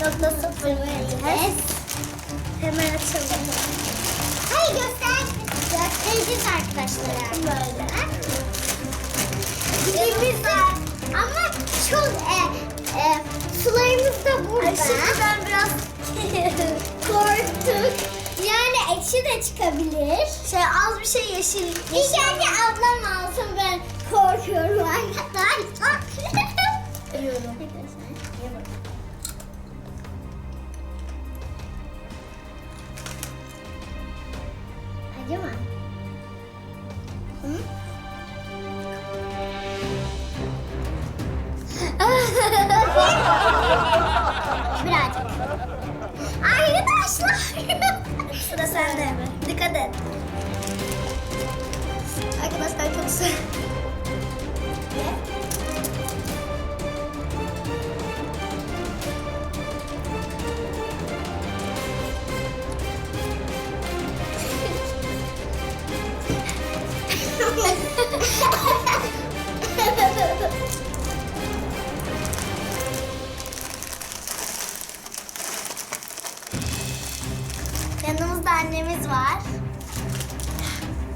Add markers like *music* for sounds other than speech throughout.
4 aslı x3.0 S. Hemen açalım. Hayır göster. Göstereceğiz arkadaşlara. Böyle. Dilimiz. Ama çok e, e, sularımız da burada. Ben biraz *laughs* korktum. Yani ekşi de çıkabilir. Şey az bir şey yeşil. İlk önce ablam alsın ben korkuyorum *laughs* arkadaşlar. Ölüyorum.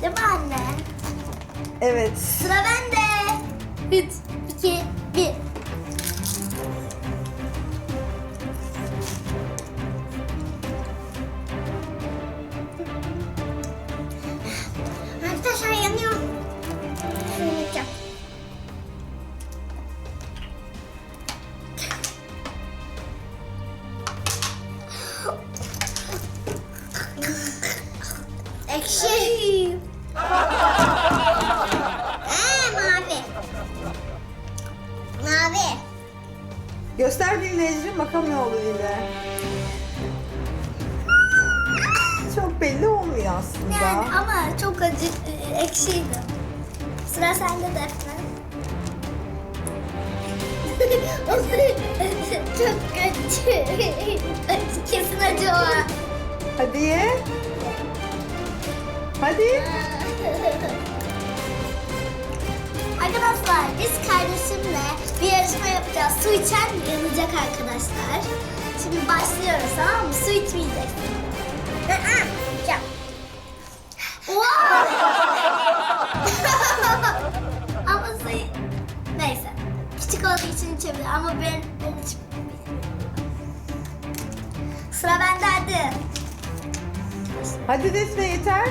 Değil mi anne? Evet. Sıra bende. 3, 2, 1. Arkadaşlar yanıyor. Şunu yapacağım. Ekşi. Ee, mavi. Mavi. Göster Ecrin bakalım ne oldu dile. Çok belli olmuyor aslında. Yani ama çok acı, ekşiydi. Sıra sende Defne. *laughs* çok acı. Kesin acı o. Hadi ye. Hadi. Arkadaşlar biz kardeşimle bir yarışma yapacağız. Su içen yanacak arkadaşlar. Şimdi başlıyoruz tamam mı? Su içmeyeceksin. Aa, *laughs* ama su... Neyse. Küçük olduğu için içebilir ama ben, ben içmeyeyim. Sıra bende hadi. Hadi Defne yeter.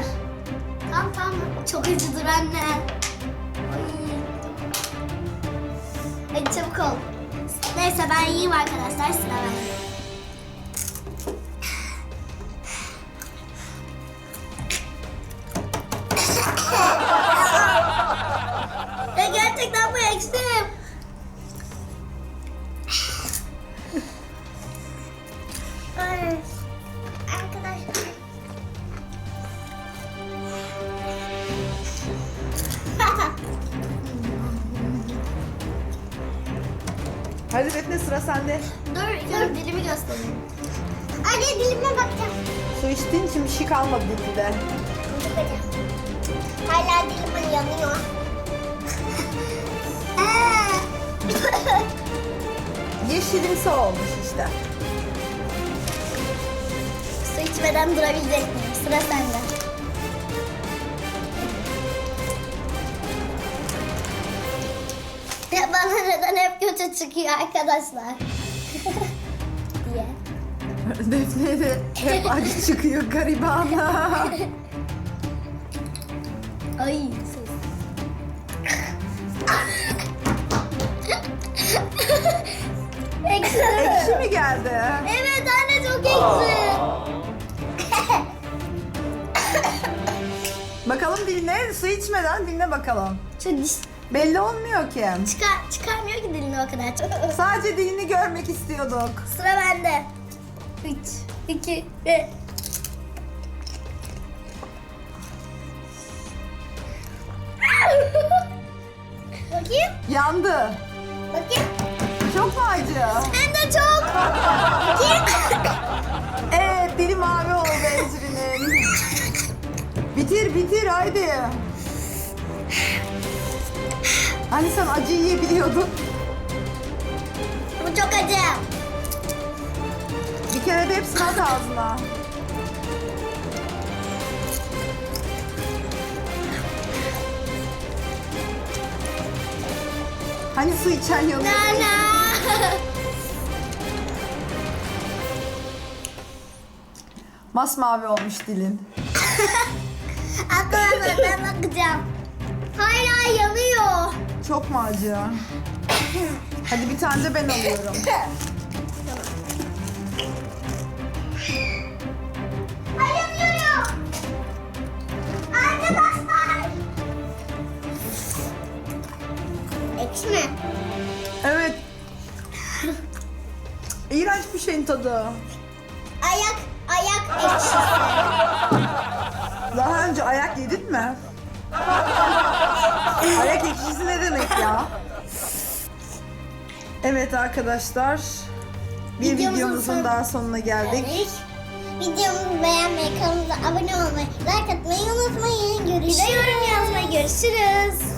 Tamam tamam. Çok acıdır anne. Hadi çabuk ol. Neyse ben yiyeyim arkadaşlar sıra bende. Hadi Defne sıra sende. dur, dur dilimi göstereyim. Anne dilime bakacağım. Su içtiğin için bir şey kalmadı dilinde. Bakacağım. Hala dilim yanıyor. *laughs* Ee. Yeşilimsi olmuş işte. Su içmeden durabilecek miyim? Sıra sende. Ya bana neden hep kötü çıkıyor arkadaşlar? *laughs* diye. Defne'ye de hep acı *laughs* çıkıyor garibana. *laughs* Ay sus. Ekşi. Ekşi mi geldi? Evet anne çok ekşi. Bakalım diline su içmeden diline bakalım. Şu diş Belli olmuyor ki. çıkar, çıkarmıyor ki dilini o kadar çok. *laughs* Sadece dilini görmek istiyorduk. Sıra bende. 3, 2, 1. Bakayım. Yandı. Bakayım. Çok mu acı? Hem de çok. *laughs* Evet dili mavi oldu Ecrin'in. bitir bitir haydi. Hani sen acı yiyebiliyordun. Bu çok acı. Bir kere de hepsini at ağzına. Hani su içen yanıyor? Nana. Masmavi olmuş dilin. *laughs* Arkadaşlar ben bakacağım. Çok mu acı? Hadi bir tane de ben alıyorum. Ay yanıyorum. Arkadaşlar. Ekşi mi? Evet. İğrenç bir şeyin tadı. Ayak, ayak ekşisi. Daha önce ayak yedin mi? Ayak ekşisi ne demek ya? Evet arkadaşlar. Bir Videomuzun videomuzun son- daha sonuna geldik. Videomuzu beğenmeyi, kanalımıza abone olmayı, like atmayı unutmayın. Görüşürüz. Yorum yazmayı görüşürüz.